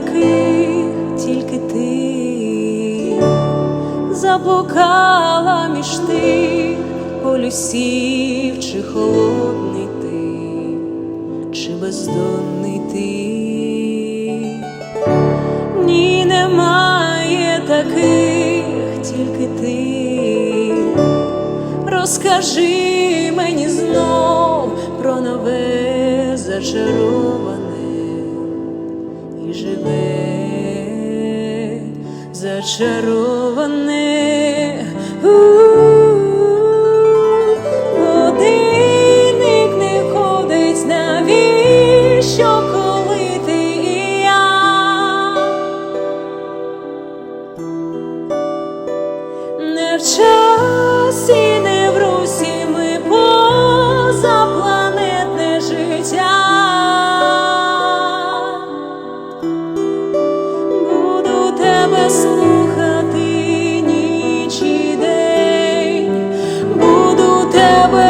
таких, тільки ти заблукала між тих полюсів, чи холодний ти, чи бездонний ти. Ні, немає таких, тільки ти. Розкажи мені знов про нове зачароване і живе зачароване. Годинник не ходить, навіщо, коли ти і? Не в тебе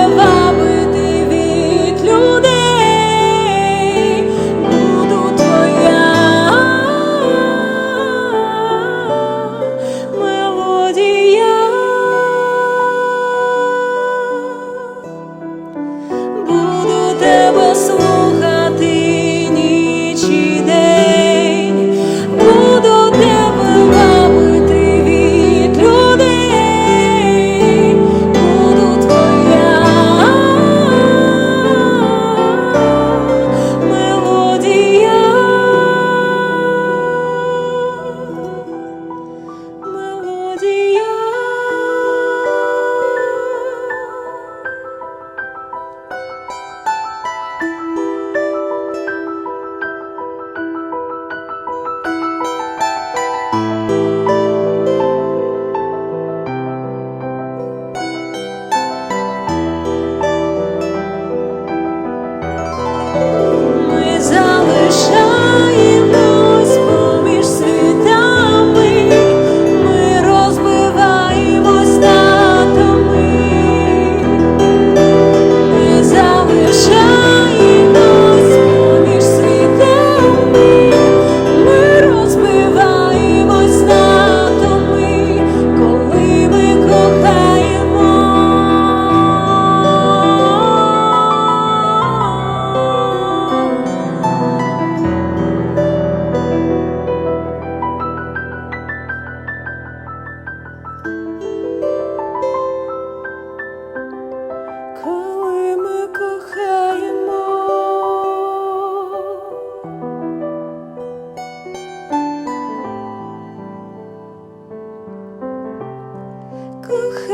下一 who